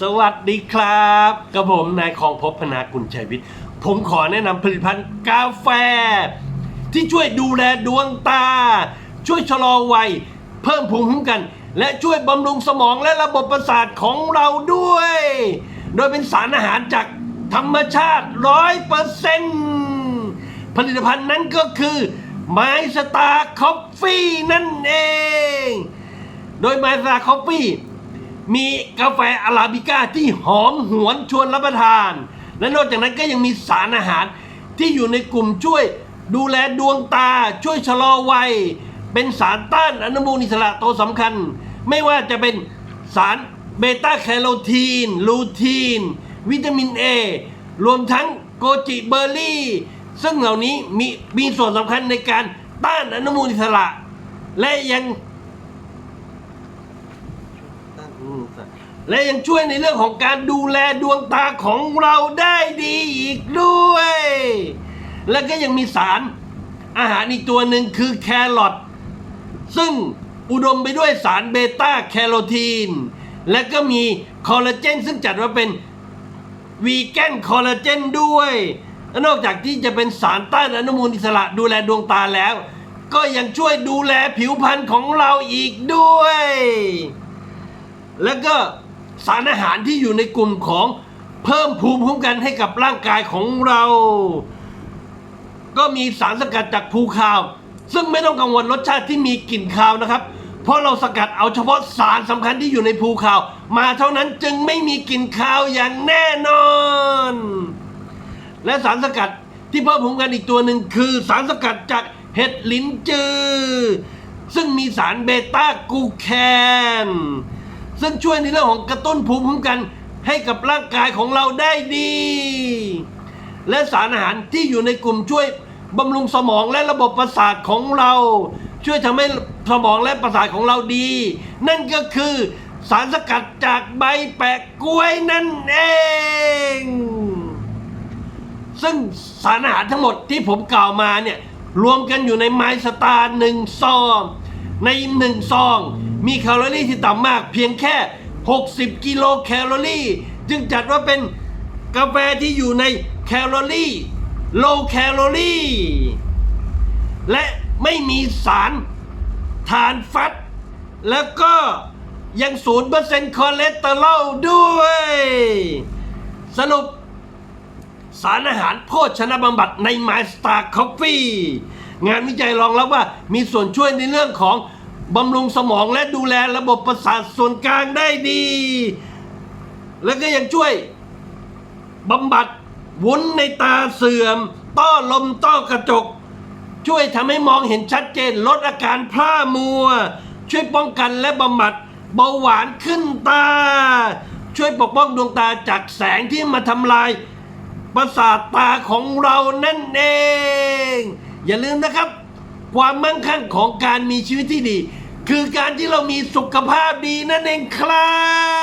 สวัสดีครับกับผมนายของพบพนากุลชัยวิทย์ ผมขอแนะนำผลิตภัณฑ์กาแฟ ที่ช่วยดูแลดวงตา ช่วยชะลอวัย เพิ่มภูมิคุ้มกัน และช่วยบำรุงสมองและระบบประสาทของเราด้วย โดยเป็นสารอาหารจากธรรมชาติร้อยเปอร์เซ็นต์ผลิตภัณฑ์นั้นก็คือไมสตาร์คอฟฟี่นั่นเอง โดยไมสตาร์คอฟฟี่ มีกาแฟอาราบิก้าที่หอมหวนชวนรับประทาน และนอกจากนั้นก็ยังมีสารอาหารที่อยู่ในกลุ่มช่วยดูแลดวงตาช่วยชะลอวัย เป็นสารต้านอนุมูลอิสระตัวสำคัญ ไม่ว่าจะเป็นสารเบต้าแคโรทีน ลูทีน วิตามินเอรวมทั้งโกจิเบอร์รี่ ซึ่งเหล่านี้มีมีส่วนสำคัญในการต้านอนุมูลอิสระ และยัง และยังช่วยในเรื่องของการดูแลดวงตาของเราได้ดีอีกด้วย และก็ยังมีสารอาหารอีกตัวหนึ่งคือแครอทซึ่งอุดมไปด้วยสารเบต้าแคโรทีน และก็มีคอลลาเจนซึ่งจัดว่าเป็นวีแกนคอลลาเจนด้วยและนอกจากที่จะเป็นสารต้านอนุมูลอิสระดูแลดวงตาแล้ว ก็ยังช่วยดูแลผิวพรรณของเราอีกด้วย แล้วก็สารอาหารที่อยู่ในกลุ่มของเพิ่มภูมิคุ้มกันให้กับร่างกายของเรา ก็มีสารสกัดจากภูคาว ซึ่งไม่ต้องกังวลรสชาติที่มีกลิ่นคาวนะครับ เพราะเราสกัดเอาเฉพาะสารสำคัญที่อยู่ในภูคาว มาเท่านั้นจึงไม่มีกลิ่นคาวอย่างแน่นอน และสารสกัดที่เพิ่มภูมิคุ้มกันอีกตัวหนึ่งคือสารสกัดจากเห็ดลิ้นจือ ซึ่งมีสารเบต้ากูแคน ซึ่งช่วยในเรื่องของกระตุ้นภูมิคุ้มกันให้กับร่างกายของเราได้ดี และสารอาหารที่อยู่ในกลุ่มช่วยบำรุงสมองและระบบประสาทของเรา ช่วยทำให้สมองและประสาทของเราดี นั่นก็คือสารสกัดจากใบแปะกล้วยนั่นเอง ซึ่งสารอาหารทั้งหมดที่ผมกล่าวมาเนี่ย รวมกันอยู่ในไมสตาร์หนึ่งซอง ในหนึ่งซอง มีแคลอรี่ที่ต่ำมากเพียงแค่ 60 กิโลแคลอรี่ จึงจัดว่าเป็นกาแฟที่อยู่ในแคลอรี่ โลแคลอรี่ และไม่มีสารทานแฟตแล้วก็ยังศูนย์เปอร์เซ็นต์คอเลสเตอรอลด้วย สรุป สารอาหารโภชนะบำบัดใน My Star Coffee งานวิจัยรองรับว่ามีส่วนช่วยในเรื่องของ บำรุงสมองและดูแลระบบประสาทส่วนกลางได้ดี แล้วก็ยังช่วยบำบัดวุ้นในตาเสื่อม ต้อลมต้อกระจก ช่วยทำให้มองเห็นชัดเจนลดอาการพร่ามัว ช่วยป้องกันและบำบัดเบาหวานขึ้นตา ช่วยปกป้องดวงตาจากแสงที่มาทำลายประสาทตาของเรานั่นเอง อย่าลืมนะครับ ความมั่งคั่งของการมีชีวิตที่ดี คือการที่เรามีสุขภาพดีนั่นเองครับ